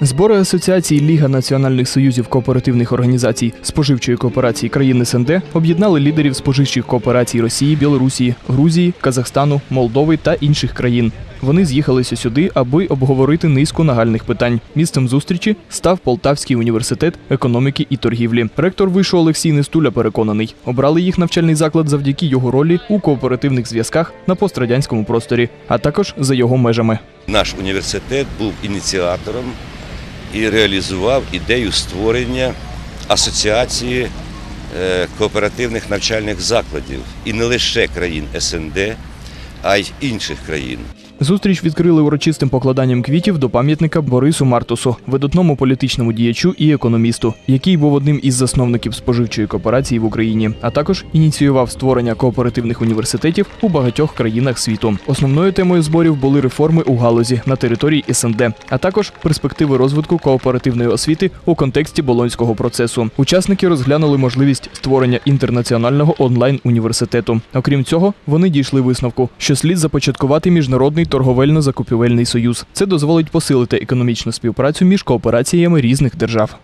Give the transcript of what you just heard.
Збори Асоціації Ліга національних союзів кооперативних організацій споживчої кооперації країн СНД об'єднали лідерів споживчих кооперацій Росії, Білорусі, Грузії, Казахстану, Молдови та інших країн. Вони з'їхалися сюди, аби обговорити низку нагальних питань. Місцем зустрічі став Полтавський університет економіки і торгівлі. Ректор вишу Олексій Нестуля переконаний, обрали їх навчальний заклад завдяки його ролі у кооперативних зв'язках на пострадянському просторі, а також за його межами. Наш університет був ініціатором і реалізував ідею створення асоціації е, кооперативних навчальних закладів. І не лише країн СНД, а й інших країн. Зустріч відкрили урочистим покладанням квітів до пам'ятника Борису Мартусу, видатному політичному діячу і економісту, який був одним із засновників споживчої кооперації в Україні, а також ініціював створення кооперативних університетів у багатьох країнах світу. Основною темою зборів були реформи у галузі на території СНД, а також перспективи розвитку кооперативної освіти у контексті болонського процесу. Учасники розглянули можливість створення інтернаціонального онлайн університету. Окрім цього, вони дійшли висновку, що слід започаткувати міжнародний торговельно-закупівельний союз. Це дозволить посилити економічну співпрацю між коопераціями різних держав.